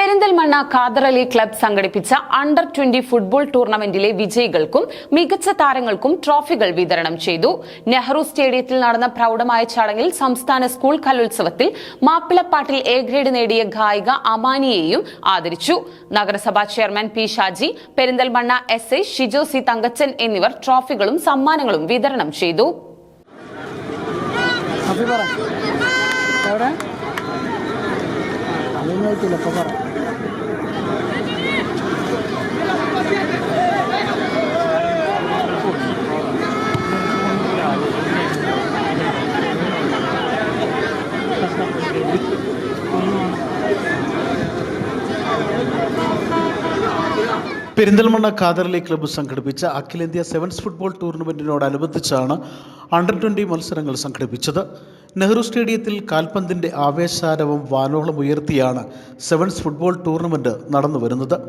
Perinthalmanna Khadarali club സംഘടിപ്പിച്ച under twenty football ടൂർണമെന്റിലെ വിജയികൾക്കും മികച്ച താരങ്ങൾക്കും ട്രോഫികൾ വിതരണം ചെയ്തു. നെഹ്റു സ്റ്റേഡിയത്തിൽ നടന്ന പ്രൗഢമായ ചടങ്ങിൽ സംസ്ഥാന സ്കൂൾ കലോത്സവത്തിൽ മാപ്പിളപ്പാട്ടിൽ എ ഗ്രേഡ് നേടിയ ഗായിക അമാനിയെയും ആദരിച്ചു. നഗരസഭാ chairman P Shaji Perinthalmanna S I Shijo C Thankachan എന്നിവർ ട്രോഫികളും സമ്മാനങ്ങളും വിതരണം ചെയ്തു. പറ. പെരിന്തൽമണ്ണ ഖാദർലി ക്ലബ്ബ് സംഘടിപ്പിച്ച അഖിലേന്ത്യാ സെവൻസ് ഫുട്ബോൾ ടൂർണമെന്റിനോടനുബന്ധിച്ചാണ് അണ്ടർ ട്വന്റി മത്സരങ്ങൾ സംഘടിപ്പിച്ചത്. നെഹ്റു സ്റ്റേഡിയത്തിൽ കാൽപന്തിന്റെ ആവേശാരവം വാനോളം ഉയർത്തിയാണ് സെവൻസ് ഫുട്ബോൾ ടൂർണമെന്റ് നടന്നു വരുന്നത്.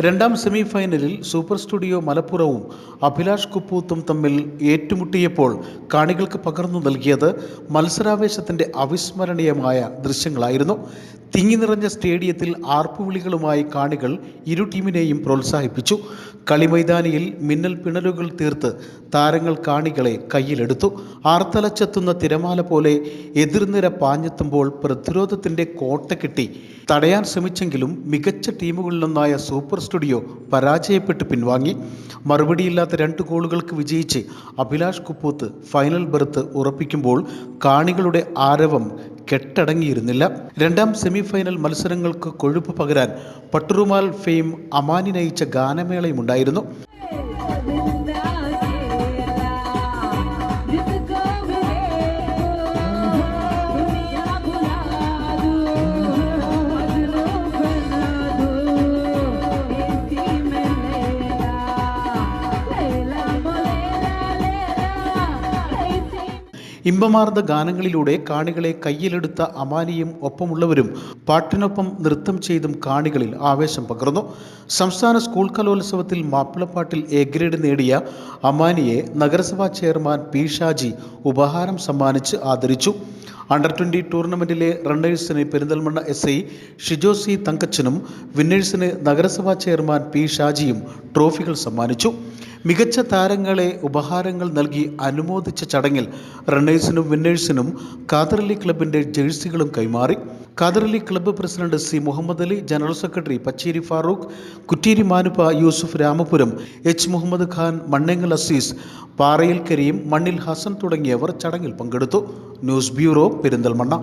രണ്ടാം സെമി ഫൈനലിൽ സൂപ്പർ സ്റ്റുഡിയോ മലപ്പുറവും അഭിലാഷ് കുപ്പൂത്തും തമ്മിൽ ഏറ്റുമുട്ടിയപ്പോൾ കാണികൾക്ക് പകർന്നു നൽകിയത് മത്സരാവേശത്തിന്റെ അവിസ്മരണീയമായ ദൃശ്യങ്ങളായിരുന്നു. തിങ്ങി നിറഞ്ഞ സ്റ്റേഡിയത്തിൽ ആർപ്പുവിളികളുമായി കാണികൾ ഇരു ടീമിനെയും പ്രോത്സാഹിപ്പിച്ചു. കളിമൈതാനിയിൽ മിന്നൽ പിണലുകൾ തീർത്ത് താരങ്ങൾ കാണികളെ കയ്യിലെടുത്തു. ആർത്തലച്ചെത്തുന്ന തിരമാല പോലെ എതിർനിര പാഞ്ഞെത്തുമ്പോൾ പ്രതിരോധത്തിന്റെ കോട്ട കിട്ടി. തടയാൻ ശ്രമിച്ചെങ്കിലും മികച്ച ടീമുകളിലൊന്നായ സൂപ്പർ സ്റ്റുഡിയോ പരാജയപ്പെട്ട് പിൻവാങ്ങി. മറുപടിയില്ലാത്ത രണ്ട് ഗോളുകൾക്ക് വിജയിച്ച് അഭിലാഷ് കുപ്പൂത്ത് ഫൈനൽ ബെർത്ത് ഉറപ്പിക്കുമ്പോൾ കാണികളുടെ ആരവം കെട്ടടങ്ങിയിരുന്നില്ല. രണ്ടാം സെമി ഫൈനൽ മത്സരങ്ങൾക്ക് കൊഴുപ്പ് പകരാൻ പട്ടുറുമാൽ ഫെയിം അമാനി നയിച്ച ഗാനമേളയുമുണ്ടായിരുന്നു. ഇമ്പമാർന്ന ഗാനങ്ങളിലൂടെ കാണികളെ കയ്യിലെടുത്ത അമാനിയും ഒപ്പമുള്ളവരും പാട്ടിനൊപ്പം നൃത്തം ചെയ്തും കാണികളിൽ ആവേശം പകർന്നു. സംസ്ഥാന സ്കൂൾ കലോത്സവത്തിൽ മാപ്പിളപ്പാട്ടിൽ എ ഗ്രേഡ് നേടിയ അമാനിയെ നഗരസഭാ ചെയർമാൻ പി ഷാജി ഉപഹാരം സമ്മാനിച്ച് ആദരിച്ചു. അണ്ടർ ട്വന്റി ടൂർണമെന്റിലെ റണ്ണേഴ്സിന് Perinthalmanna S I Shijo C തങ്കച്ചനും വിന്നേഴ്സിന് നഗരസഭാ ചെയർമാൻ പി ഷാജിയും ട്രോഫികൾ സമ്മാനിച്ചു. മികച്ച താരങ്ങളെ ഉപഹാരങ്ങൾ നൽകി അനുമോദിച്ച ചടങ്ങിൽ റണ്ണേഴ്സിനും വിന്നേഴ്സിനും കാതറലി ക്ലബിന്റെ ജേഴ്സികളും കൈമാറി. Khadarali club president C Muhammad Ali general secretary Pacheri Farooq Kutteri Manuppa Yusuf Ramapuram H Muhammad Khan Mannengal Aziz Parayil Karim Mannil Hasan തുടങ്ങിയവർ ചടങ്ങിൽ പങ്കെടുത്തു. News bureau Perinthalmanna.